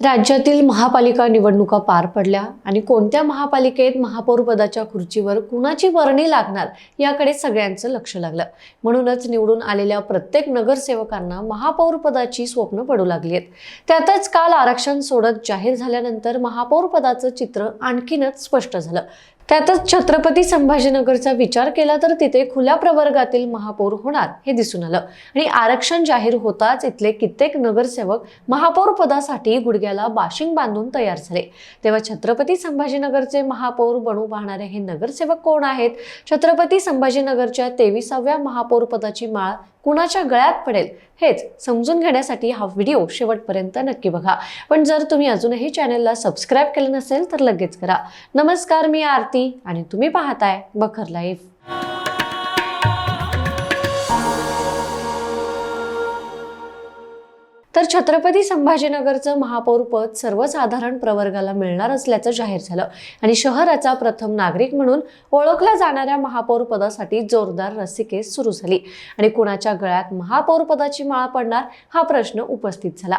राज्यातील महापालिका निवडणुका पार पडल्या आणि कोणत्या महापालिकेत महापौरपदाच्या खुर्चीवर कुणाची वर्णी लागणार याकडे सगळ्यांचं लक्ष लागलं. म्हणूनच निवडून आलेल्या प्रत्येक नगरसेवकांना महापौरपदाची स्वप्न पडू लागली आहेत. त्यातच काल आरक्षण सोडत जाहीर झाल्यानंतर महापौरपदाचं चित्र आणखीनच स्पष्ट झालं. त्यातच छत्रपती संभाजीनगरचा विचार केला तर तिथे खुल्या प्रवर्गातील महापौर होणार हे दिसून आलं. आणि आरक्षण जाहीर होताच इथले कित्येक नगरसेवक महापौर पदासाठी गुडघ्याला बाशिंग बांधून तयार झाले. तेव्हा छत्रपती संभाजीनगरचे महापौर बनू पाहणारे हे नगरसेवक कोण आहेत? छत्रपती संभाजीनगरच्या तेविसाव्या महापौर पदाची माळ कुणाच्या गळ्यात पडेल हेच समजून घेण्यासाठी हा व्हिडिओ शेवटपर्यंत नक्की बघा. पण जर तुम्ही अजूनही चॅनलला सबस्क्राईब केलं नसेल तर लगेच करा. नमस्कार मी आरती आणि तुम्ही पाहताय बखर लाईफ. तर छत्रपती संभाजीनगरचं महापौरपद सर्वसाधारण प्रवर्गाला मिळणार असल्याचं जाहीर झालं. आणि शहराचा प्रथम नागरिक म्हणून ओळखल्या जाणाऱ्या महापौर पदासाठी जोरदार रस्सीकेस सुरू झाली. आणि कुणाच्या गळ्यात महापौर पदाची माळ पडणार हा प्रश्न उपस्थित झाला.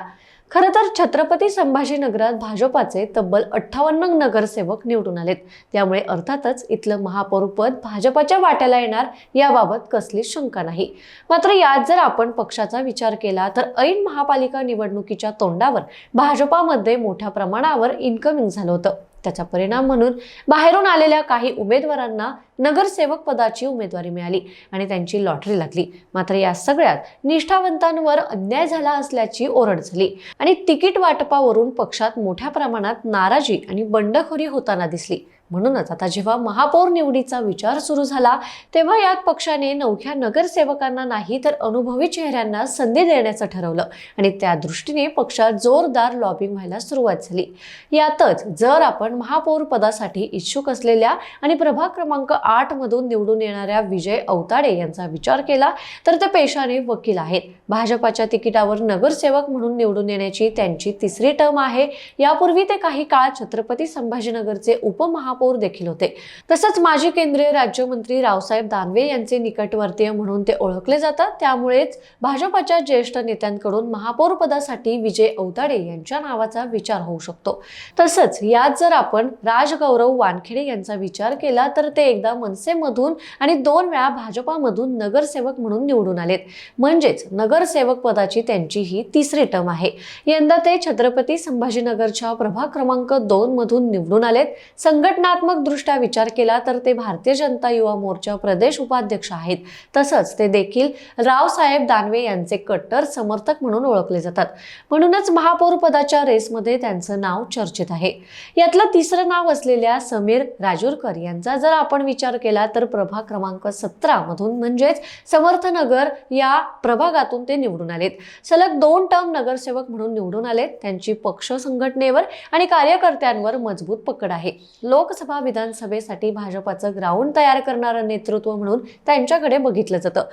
खरं तर छत्रपती संभाजीनगरात भाजपाचे तब्बल अठ्ठावन्न नगरसेवक निवडून आलेत. त्यामुळे अर्थातच इथलं महापौरपद भाजपाच्या वाट्याला येणार याबाबत कसलीच शंका नाही. मात्र यात जर आपण पक्षाचा विचार केला तर ऐन महापालिका निवडणुकीच्या तोंडावर भाजपामध्ये मोठ्या प्रमाणावर इन्कमिंग झालं होतं. त्याचा परिणाम म्हणून बाहेरून आलेल्या काही उमेदवारांना नगरसेवक पदाची उमेदवारी मिळाली आणि त्यांची लॉटरी लागली. मात्र या सगळ्यात निष्ठावंतांवर अन्याय झाला असल्याची ओरड झाली. आणि तिकीट वाटपावरून पक्षात मोठ्या प्रमाणात नाराजी आणि बंडखोरी होताना दिसली. म्हणूनच आता जेव्हा महापौर निवडीचा विचार सुरू झाला तेव्हा यात पक्षाने नवख्या नगरसेवकांना नाही तर अनुभवी चेहऱ्यांना संधी देण्याचं ठरवलं आणि त्या दृष्टीने पक्षात जोरदार लॉबिंग व्हायला सुरुवात झाली. यातच जर आपण महापौर पदासाठी इच्छुक असलेल्या आणि प्रभाग क्रमांक आठ मधून निवडून येणाऱ्या विजय अवताडे यांचा विचार केला तर ते पेशाने वकील आहेत. भाजपाच्या तिकिटावर नगरसेवक म्हणून निवडून येण्याची त्यांची तिसरी टर्म आहे. यापूर्वी ते काही काळ छत्रपती संभाजीनगरचे उपमहा महापौर देखील होते. तसंच माजी केंद्रीय राज्यमंत्री रावसाहेब दानवे यांचे निकटवर्तीय म्हणून ते ओळखले जातात. त्यामुळेच भाजपाच्या ज्येष्ठ नेत्यांकडून महापौर पदासाठी विजय औताडे यांच्या नावाचा विचार होऊ शकतो. तसंच यात जर आपण राजगौरव वानखेडे यांचा विचार केला तर ते एकदा मनसेमधून आणि दोन वेळा भाजपामधून नगरसेवक म्हणून निवडून आलेत. म्हणजेच नगरसेवक पदाची त्यांची ही तिसरी टर्म आहे. यंदा ते छत्रपती संभाजीनगरच्या प्रभाग क्रमांक दोन मधून निवडून आलेत. संघटना संघटनात्मक दृष्ट्या विचार केला तर ते भारतीय जनता युवा मोर्चा प्रदेश उपाध्यक्ष आहेत. तसंच ते देखील रावसाहेब दानवे यांचे कट्टर समर्थक म्हणून ओळखले जातात. म्हणूनच महापौर पदाच्या रेसमध्ये त्यांचं नाव चर्चेत आहे. यातलं तिसरं नाव असलेल्या समीर राजूरकर यांचा जर आपण विचार केला तर प्रभाग क्रमांक सतरा मधून म्हणजेच समर्थनगर या प्रभागातून ते निवडून आलेत. सलग दोन टर्म नगरसेवक म्हणून निवडून आलेत. त्यांची पक्ष संघटनेवर आणि कार्यकर्त्यांवर मजबूत पकड आहे. लोक लोकसभा विधानसभेसाठी भाजपाचं ग्राउंड तयार करणारं नेतृत्व म्हणून त्यांच्याकडे बघितलं जातं.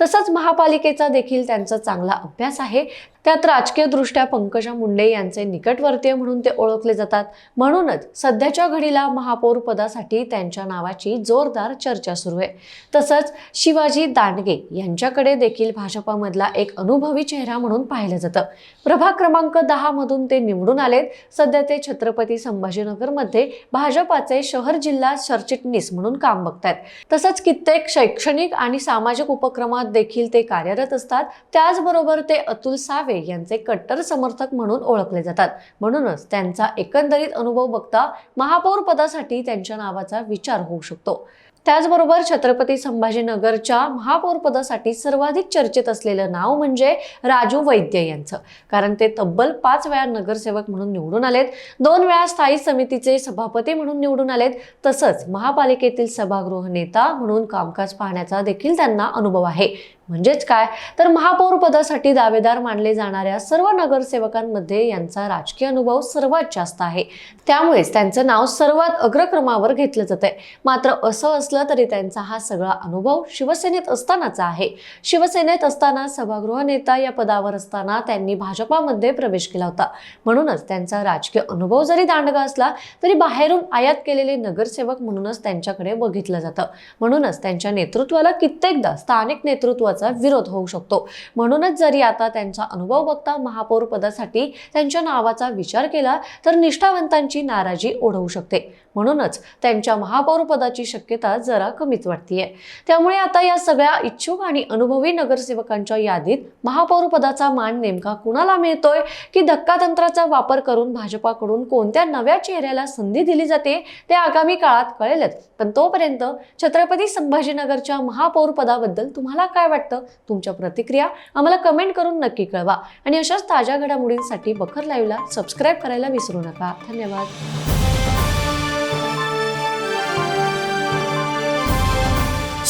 तसंच महापालिकेचा देखील त्यांचा चांगला अभ्यास आहे. त्यात राजकीयदृष्ट्या पंकजा मुंडे यांचे निकटवर्तीय म्हणून ते ओळखले जातात. म्हणूनच सध्याच्या घडीला महापौर पदासाठी त्यांच्या नावाची जोरदार चर्चा सुरू आहे. तसंच शिवाजी दांडगे यांच्याकडे देखील भाजपामधला एक अनुभवी चेहरा म्हणून पाहिलं जातं. प्रभाग क्रमांक दहा मधून ते निवडून आलेत. सध्या ते छत्रपती संभाजीनगरमध्ये भाजपाचे शहर जिल्हा सरचिटणीस म्हणून काम बघतायत. तसंच कित्येक शैक्षणिक आणि सामाजिक उपक्रमात देखील ते कार्यरत असतात. त्याचबरोबर ते अतुल सावे यांचे कट्टर समर्थक म्हणून ओळखले जातात. म्हणूनच त्यांचा एकंदरीत अनुभव बघता महापौर पदासाठी त्यांच्या नावाचा विचार होऊ शकतो. त्याचबरोबर छत्रपती संभाजीनगरच्या महापौर पदासाठी सर्वाधिक चर्चेत असलेलं नाव म्हणजे राजू वैद्य यांचं. कारण ते तब्बल पाच वेळा नगरसेवक म्हणून निवडून आलेत. दोन वेळा स्थायी समितीचे सभापती म्हणून निवडून आलेत. तसंच महापालिकेतील सभागृह नेता म्हणून कामकाज पाहण्याचा देखील त्यांना अनुभव आहे. म्हणजेच काय? तर महापौर पदासाठी दावेदार मानले जाणाऱ्या सर्व नगरसेवकांमध्ये यांचा राजकीय अनुभव सर्वात जास्त आहे. त्यामुळेच त्यांचं नाव सर्वात अग्रक्रमावर घेतलं जात आहे मात्र असं असलं तरी त्यांचा हा सगळा अनुभव शिवसेनेत असतानाचा आहे. शिवसेनेत असताना सभागृह नेता या पदावर असताना त्यांनी भाजपामध्ये प्रवेश केला होता. म्हणूनच त्यांचा राजकीय अनुभव जरी दांडगा असला तरी बाहेरून आयात केलेले नगरसेवक म्हणूनच त्यांच्याकडे बघितलं जातं. म्हणूनच त्यांच्या नेतृत्वाला कित्येकदा स्थानिक नेतृत्व महापौरत्वाचा विरोध होऊ शकतो. म्हणूनच जरी आता त्यांचा अनुभव बघता महापौर पदासाठी त्यांच्या नावाचा विचार केला तर निष्ठावंतांची नाराजी ओढवू शकते. म्हणूनच त्यांच्या महापौरपदाची शक्यता जरा कमीच वाटतीये. त्यामुळे आता या सगळ्या इच्छुक आणि अनुभवी नगरसेवकांच्या यादीत महापौरपदाचा मान नेमका कुणाला मिळतोय? की धक्कातंत्राचा वापर करून भाजपाकडून कोणत्या नव्या चेहऱ्याला संधी दिली जाते? ते आगामी काळात कळेलच. पण तोपर्यंत छत्रपती संभाजीनगरच्या महापौरपदाबद्दल तुम्हाला काय वाटतं? तुमच्या प्रतिक्रिया आम्हाला कमेंट करून नक्की कळवा. आणि अशाच ताज्या घडामोडींसाठी बखर लाईव्हला सबस्क्राईब करायला विसरू नका. धन्यवाद.